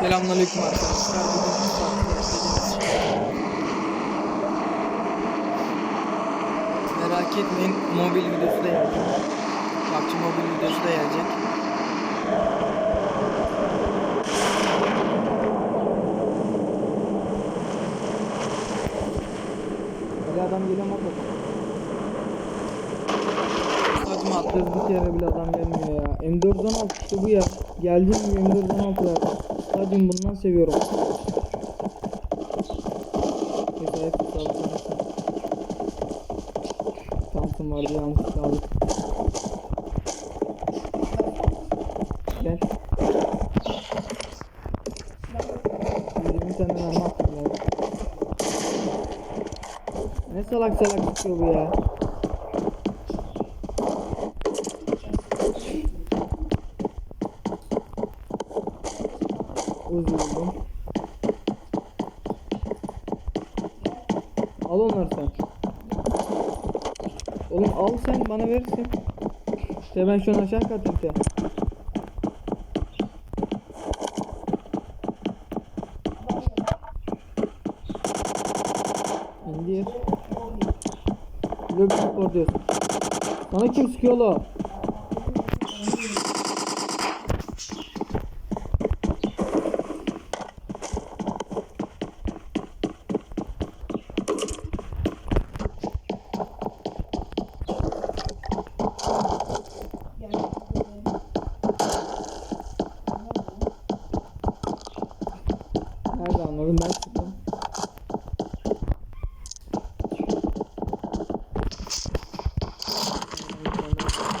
Selamünaleyküm arkadaşlar. Merak etmeyin mobil videosu da gelecek. PUBG mobil videosu da gelecek. Böyle adam geliyor mu. Hadi atladık yere bile adam gelmiyor ya. M416 işte bu ya. Geldi mi M416 ver. Stadyum bundan seviyorum. Sağlık olsun. Thompson vardı yanlışlıkla aldık. Gel. 20 tane ya. Ne salak salak çıkıyor bu ya. Üzüldüm. Al onları sen. Oğlum al sen bana verirsin. İşte ben şu an aşağı katayım ya. İndir. Spor diyorsun. Sana kim sıkıyor oğlum? Nerede anladım ben sıktım. Yediz var birader bu arada.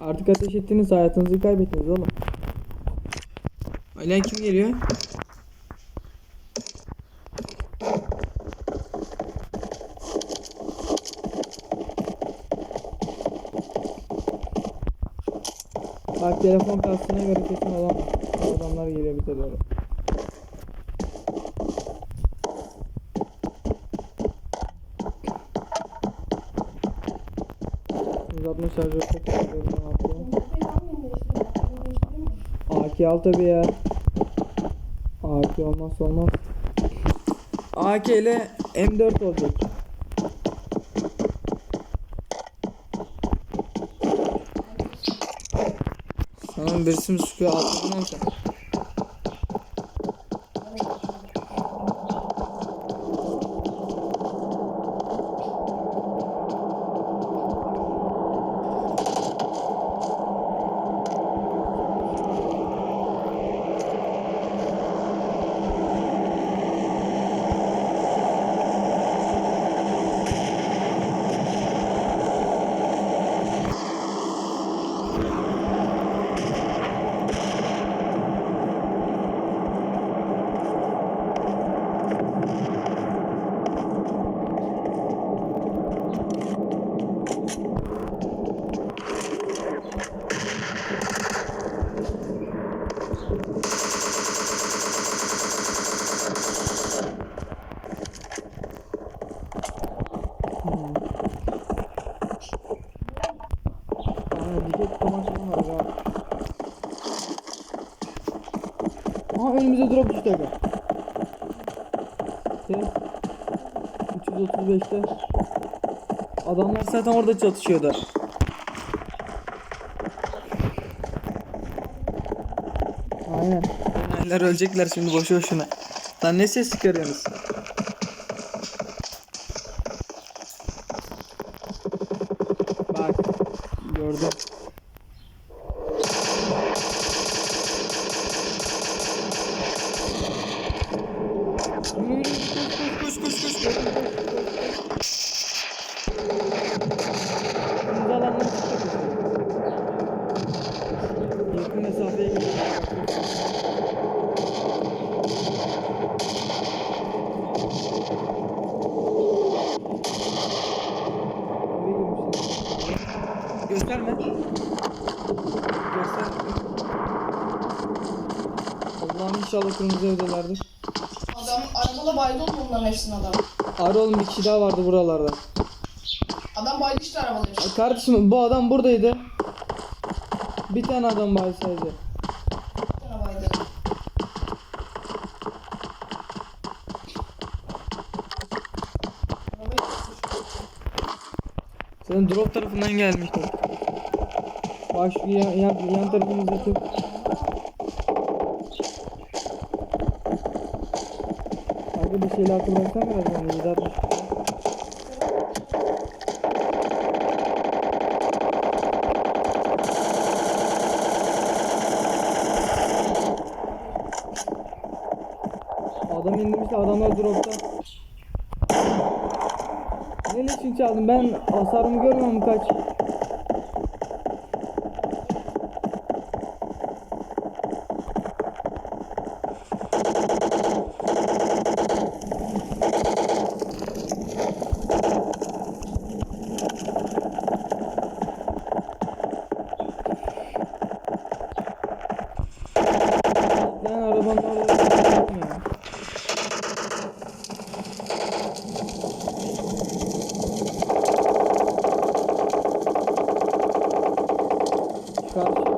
Artık ateş ettiniz hayatınızı kaybettiniz oğlum. Alen kim geliyor? Bak telefon kastına göre kesin adam adamlar geliyor bize doğru. Uzatma şarjı çok AK al tabi ya. AK olmazsa olmaz. AK ile M4 olacak. Tamam birisi mi sıkıyor mı sen? Hmm. Aynen dikey tutamaçlı var ya. Aha önümüze drop düştü aga. Ses. 335'te. Adamlar zaten orada çatışıyordu. Aynen. Onlar ölecekler şimdi boşu boşuna. Lan ne ses çıkarıyorsunuz? Bak. Gördüm. Gösterme. Göster. Allah'ım inşallah kırmızı evdelerdir. Adam arabada baydı oldu bunların hepsinin adam. Ara oğlum bir kişi daha vardı buralarda. Adam baydı işte arabada. Kardeşim bu adam buradaydı. Bir tane adam var sadece. Bir tane baydı. Arabayı tutmuş. Sen drop tarafından gelmiştin. Bak şu yan, yan, yan tarafımızdaki. Kanka bir şeyler bıraksan biraz bana. 760. Adam indirmişti adamlar dropta. Ne için çaldım ben hasarımı görmüyor mu kaç? Ben arabanın orada ya. Karşı.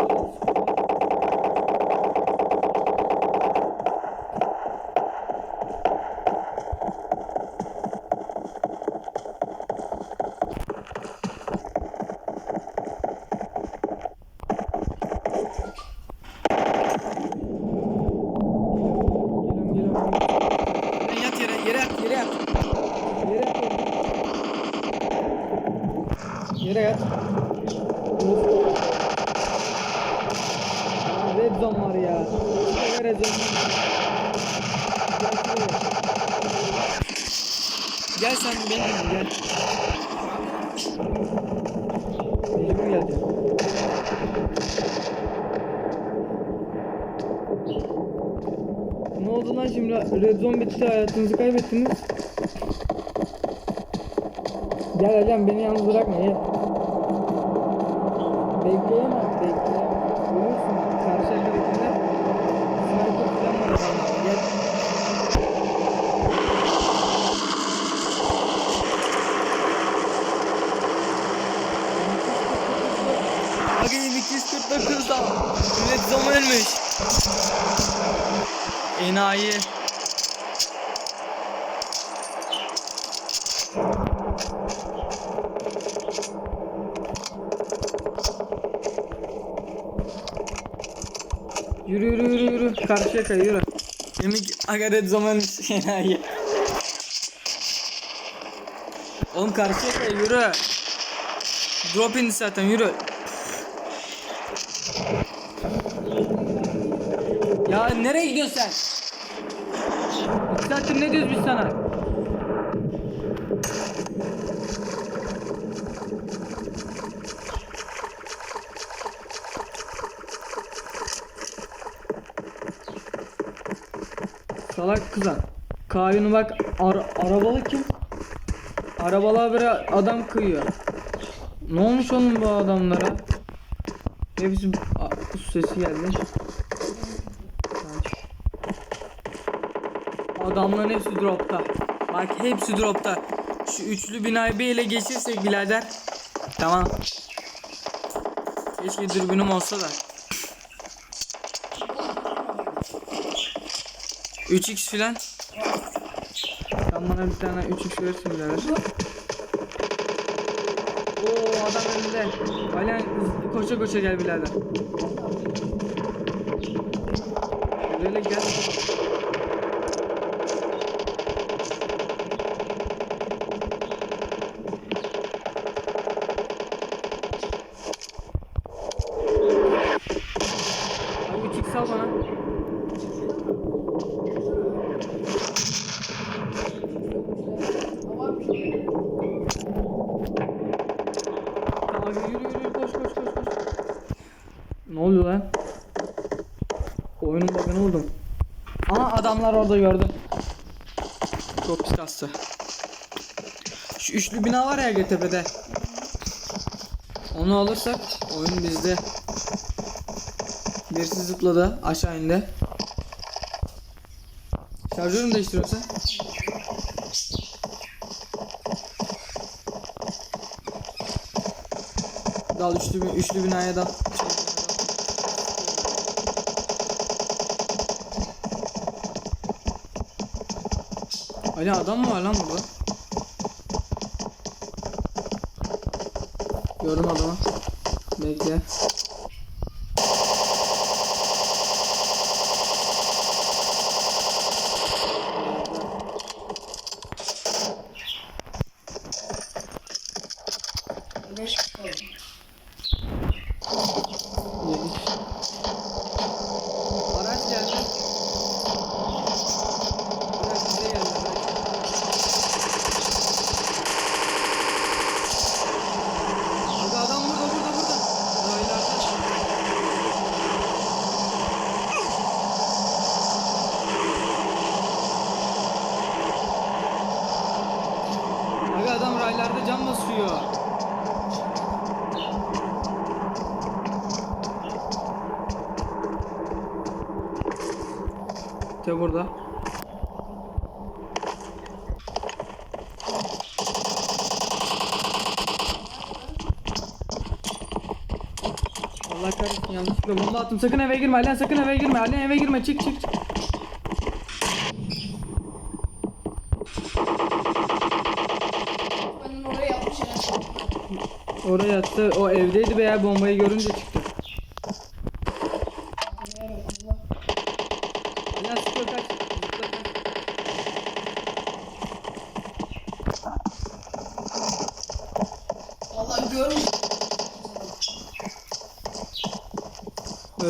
Geliyorum, geliyorum. Sen yat yere, yere yat, yere yat. Yere yat. oğlum. Yere yat. Ya Red zone var ya. Ne red zone? Gel şuraya. Gel gel. Mecbur geleceğim. Ne oldu lan şimdi? Red zone bitti hayatınızı kaybettiniz. Gel Ecem beni yalnız bırakma gel. Bekleyemem. Zaman ölmüş. Enayi. Yürü yürü yürü yürü. Karşıya kay yürü. Yemek agaret zaman enayi. Oğlum karşıya kay yürü. Drop indi zaten yürü. Ya nereye gidiyorsun sen? İki saattir ne diyoruz biz sana? Salak kızan. Kayını bak ara arabalı kim? Arabalığa bir adam kıyıyor. Ne olmuş oğlum bu adamlara? Hepsi a- sesi geldi. Adamların hepsi dropta. Bak hepsi dropta. Şu üçlü binayı bir ele geçirsek birader. Tamam. Keşke dürbünüm olsa da. 3x filan. Sen bana bir tane 3x verirsin birader. Oo adam önünde. Hala koşa koşa gel birader. Böyle gel. Adamlar orada gördüm. Çok pis kastı. Şu üçlü bina var ya GTP'de. Onu alırsak oyun bizde. Birisi zıpladı aşağı indi. Şarjörü mü değiştiriyorsun sen? Dal üçlü, üçlü binaya dal. Ali adam mı var lan burada? Gördüm adamı. Bekle. Beş kişi oldu. Yemiş. Araç geldi. Biraz bize geldi araç. Abi adam burada burada burada. Raylarda. Abi adam raylarda cam basıyor. İşte burada. Allah kahretsin yanlışlıkla bomba attım. Sakın eve girme Alen sakın eve girme. Alen eve girme çık çık çık. Oraya attı. O evdeydi veya bombayı görünce çıktı.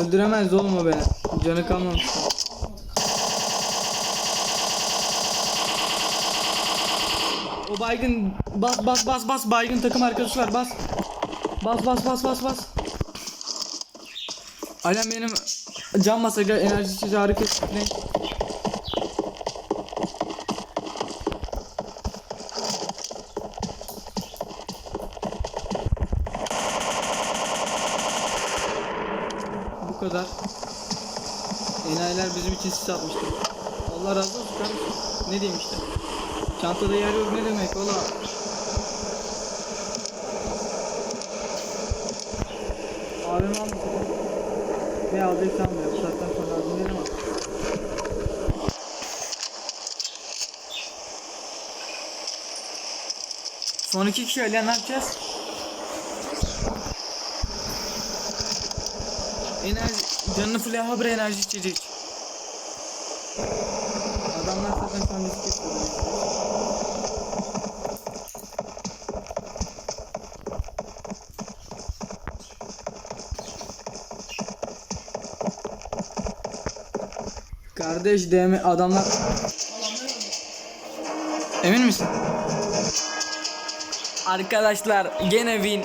Öldüremez oğlum o beni. Canı kalmamış. O baygın bas bas bas bas baygın takım arkadaşı var bas. Bas bas bas bas bas. Alem benim can masa enerji içici hareket ne? Bu kadar. Enayiler bizim için sis atmıştı. Allah razı olsun kardeşim. Ne diyeyim işte. Çantada yer yok ne demek ola. Abim aldı. Ne aldıysa almıyor. Bu saatten sonra lazım değil ama. Son iki kişi öyle ne yapacağız? Enerji, canını full haber enerji içecek. Adamlar zaten şu an. Kardeş DM adamlar Emin misin? Arkadaşlar gene win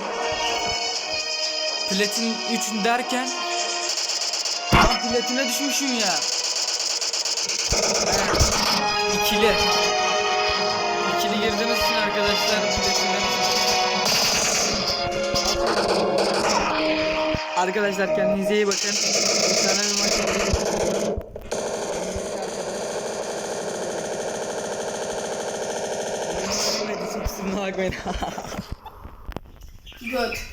Platin 3 derken Ben platine düşmüşüm ya İkili. İkili girdiğimiz için arkadaşlar platine Arkadaşlar kendinize iyi bakın. Sana bir